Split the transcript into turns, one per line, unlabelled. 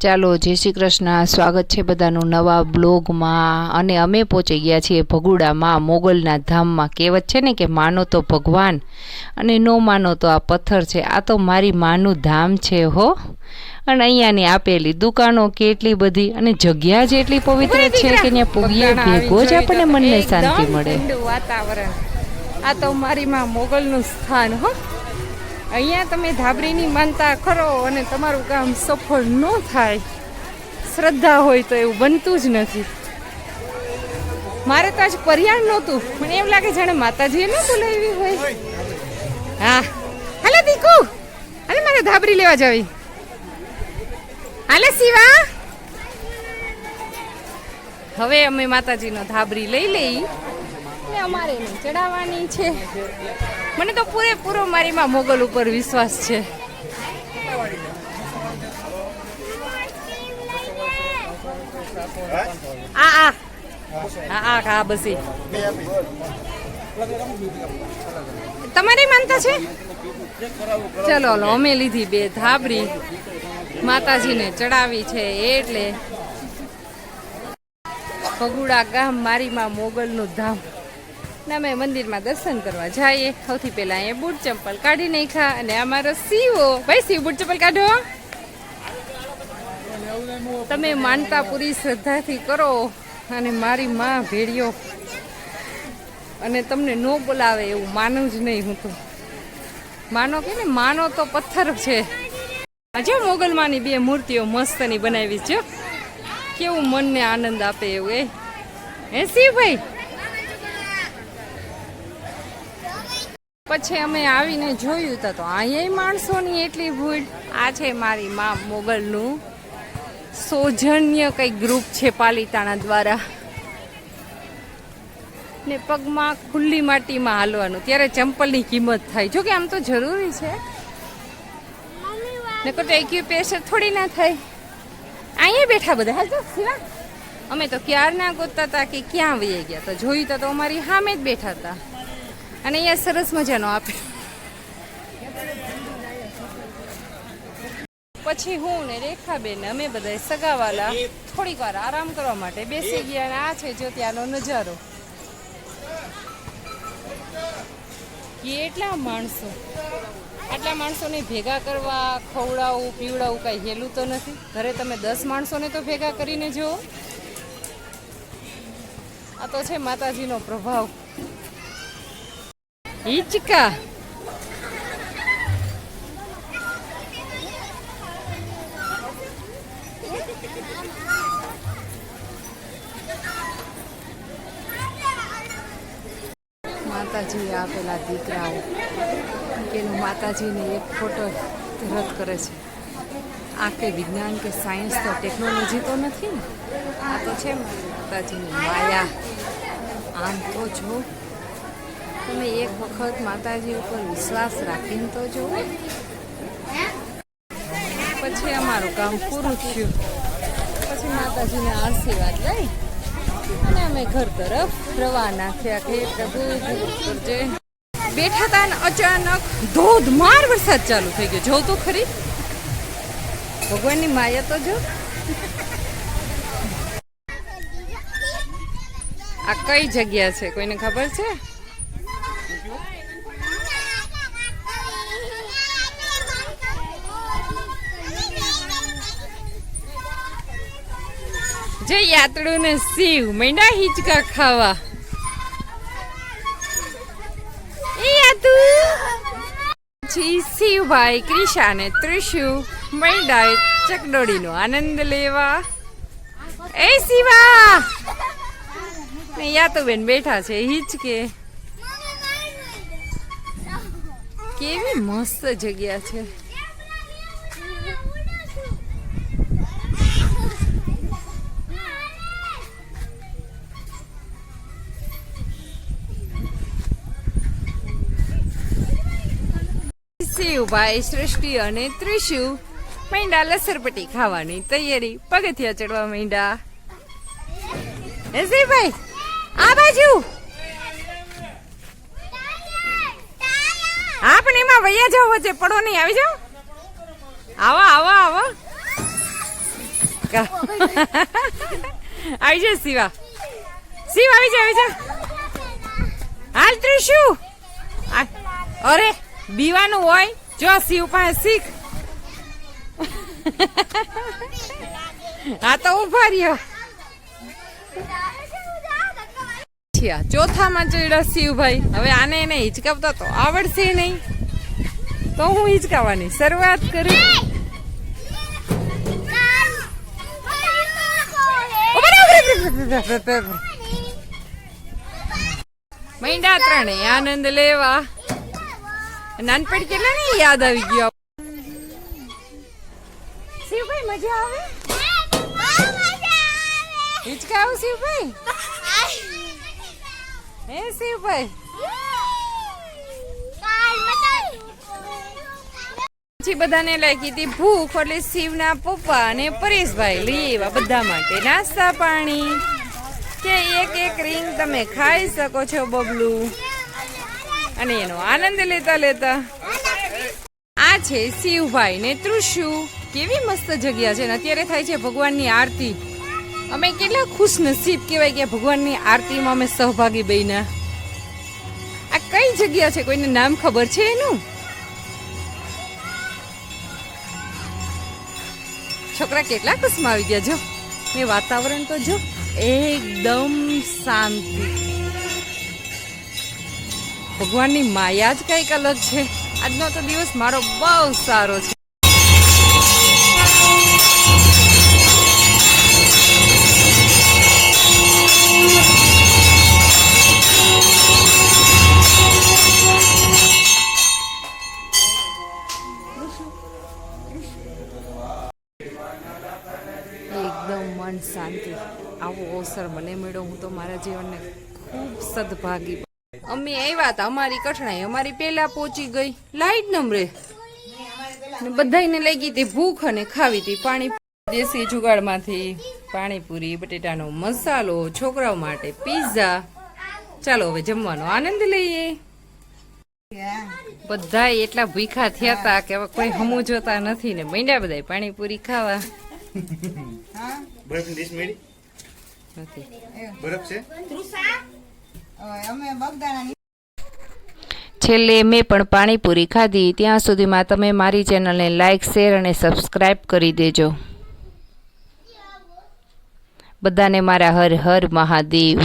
ચાલો જય શ્રી કૃષ્ણ. સ્વાગત છે બધાનું નવા બ્લોગમાં. અને અમે પહોંચી ગયા છીએ ભગુડામાં મોગલના ધામમાં. કહેવત છે ને કે માનો તો ભગવાન અને ન માનો તો આ પથ્થર છે. આ તો મારી માનું ધામ છે હો. અને અહીંયાની આપેલી દુકાનો કેટલી બધી અને જગ્યા જ એટલી પવિત્ર છે કે ત્યાં પૂગીએ ભેગો જ આપણને મનને શાંતિ મળે.
વાતાવરણ. આ તો મારી માં મોગલનું સ્થાન હો. અહીંયા તમે ધાબરીની માનતા કરો અને તમારું કામ સફળ ન થાય. શ્રદ્ધા હોય તો એવું બનતું જ નથી. મારે તો આજ પર્યાણ નહોતું મને એમ લાગે જાણે માતાજીએ ન બોલાવી હોય. હા. હાલે દીકુ, હાલે મારે ધાબરી લેવા જાવી. હાલે શિવા. હવે અમે માતાજીનો ધાબરી લઈ લઈ અમારે ચડાવવાની છે. મને તો પૂરેપૂરો મારી માં મોગલ ઉપર વિશ્વાસ છે. આ આ. હા આ હા તમારી માનતા છે? ચલો અમે લીધી બે ધાબરી. માતાજીને ચડાવી છે એટલે. ભગુડા ગામ મારી માં મોગલનું ધામ. ને અમે મંદિરમાં દર્શન કરવા જઈએ. સૌથી પહેલા અહીંયા બૂટ ચંપલ કાઢી નાખ્યા અને અમારો સીવો. ભાઈ, સીવ બૂટ ચંપલ કાઢો. તમે માનતા પૂરી શ્રદ્ધાથી કરો અને મારી માં ભેડિયો અને તમને ન બોલાવે એવું માનું જ નહીં હું તો. માનો કે ને, માનો તો પથ્થર છે. જો મોગલમાંની બે મૂર્તિઓ મસ્તની બનાવી છે. કેવું મનને આનંદ આપે એવું એ. હે શિવભાઈ? પછી અમે આવીને જોયું તો તો અહીંયા માણસોની એટલી ભૂલ. આ છે મારી મા મોગલનું સૌજન્ય કઈ ગ્રુપ છે પાલિતાણા દ્વારા. ને પગમાં ખુલ્લી માટીમાં હાલવાનું. ત્યારે ચંપલની કિંમત થાય. જો કે આમ તો જરૂરી છે. ને કોઈ એક્યુપેશન થોડી ના થાય. અહીંયા બેઠા બધા. તો શિવા અમે તો ક્યારના ગોતતા હતા કે ક્યાં વહી ગયા તો જોયું તો તો અમારી સામે જ બેઠા હતા. અને અહીંયા સરસ મજાનો આપે. પછી હું ને રેખાબેન, અમે બધા સગાવાલા. થોડીક વાર આરામ કરવા માટે બેસી ગયા અને આ છે જો ત્યાંનો નજારો કેટલા માણસો, આટલા માણસોને ભેગા કરવા ખવડાવવું પીવડાવવું કાંઈ હેલું તો નથી. ઘરે તમે દસ માણસોને તો ભેગા કરીને જુઓ. આ તો છે માતાજીનો પ્રભાવ. હિચકા માતાજી આપેલા દીકરાઓ કેનું માતાજીને એક ફોટો રદ કરે છે. આ કે વિજ્ઞાન કે સાયન્સ તો ટેકનોલોજી તો નથી ને? આ તો છે માતાજીની માયા. આમ તો જો તમે એક વખત માતાજી ઉપર વિશ્વાસ રાખીને તો જુઓ. પછી અમારું કામ પૂરું થયું. પછી માતાજીને આશીર્વાદ લઈ અને અમે ઘર તરફ રવાના થયા કે પ્રભુ જે બેઠા હતા ને અચાનક ધોધમાર વરસાદ ચાલુ થઈ ગયો. જોઉં તો ખરી. ભગવાનની માયા તો જો. આ કઈ જગ્યા છે? કોઈને ખબર છે? જે યાત્રુ ને શિવ મૈંડા હિંચકા ખાવા. પછી શિવભાઈ, ક્રિશા ને ત્રિશુ મૈંડાએ ચકડોળીનો આનંદ લેવા. એ શિવા! ને યાતુબેન બેઠા છે હિંચકે. કેવી મસ્ત જગ્યા છે. શિવભાઈ સૃષ્ટિ અને ત્રિશુ. મૈંડા લસરપટ્ટી ખાવાની તૈયારી. પગથિયા ચડવા મૈંડા. શિવભાઈ આ બાજુ. હા એમાં વૈયા જાવ વચ્ચે પડો નહીં, આવી જાઓ. આવો આવો આવો. આવી જા શિવા. શિવ, આવી જા આવી જા હાલ, ત્રિશુ. અરે, બીવાનું હોય. જો શિવ પાસે શીખ આ તો ઊભા રહ્યો ચોથામાં ચડ્યા શિવભાઈ હવે આને એને હિચકાવતા તો આવડશે નહીં તો હું હિચકાવાની શરૂઆત કરું મૈંડા ત્રણે આનંદ લેવા નાનપણ કેટલા ને યાદ આવી ગયો? શિવભાઈ મજા આવે? હિચકાવું શિવભાઈ? હે શિવભાઈ? પછી બધાને લાગી હતી ભૂખ એટલે શિવના પપ્પા અને પરેશભાઈ લઈ આવ્યા બધા માટે. નાસ્તા પાણી. કે એક એક રીંગ તમે ખાઈ શકો છો બબલું. અને એનો આનંદ લેતા લેતા આ છે શિવભાઈ ને ત્રુશુ. કેવી મસ્ત જગ્યા છે ને અત્યારે થાય છે ભગવાનની આરતી. અમે કેટલા ખુશ નસીબ કહેવાય કે ભગવાનની આરતીમાં અમે સહભાગી બન્યા. આ કઈ જગ્યા છે કોઈને નામ ખબર છે એનું? છોકરા કેટલા ખુશમાં આવી ગયા જો. ને વાતાવરણ તો જો એકદમ શાંતિ. ભગવાનની માયા જ કંઈક અલગ છે. આજનો તો દિવસ મારો બહુ સારો છે. શાંતિ. આવો અવસર મને મળ્યો. હું તો મારા જીવનને ખૂબ સદભાગી અમે આવ્યા હતા અમારી કઠણાઈ અમારી પેલા પહોંચી ગઈ. લાઈટ નમરે ને બધાયને લાગી હતી ભૂખ અને ખાવી હતી. પાણી દેશી જુગાડમાંથી પાણીપુરી બટેટાનો મસાલો છોકરાઓ માટે પીઝા ચાલો હવે જમવાનો આનંદ લઈએ. બધા એટલા ભૂખા થયા હતા કે હવે કોઈ હમું જોતા નથી ને મંડ્યા બધા પાણીપુરી ખાવા.
મળી?
નથી.
બરફ છે?
છેલ્લે મેં પણ પાણીપુરી ખાધી. ત્યાં સુધીમાં તમે મારી ચેનલને લાઇક શેર અને સબસ્ક્રાઈબ કરી દેજો. બધાને મારા હર હર મહાદેવ.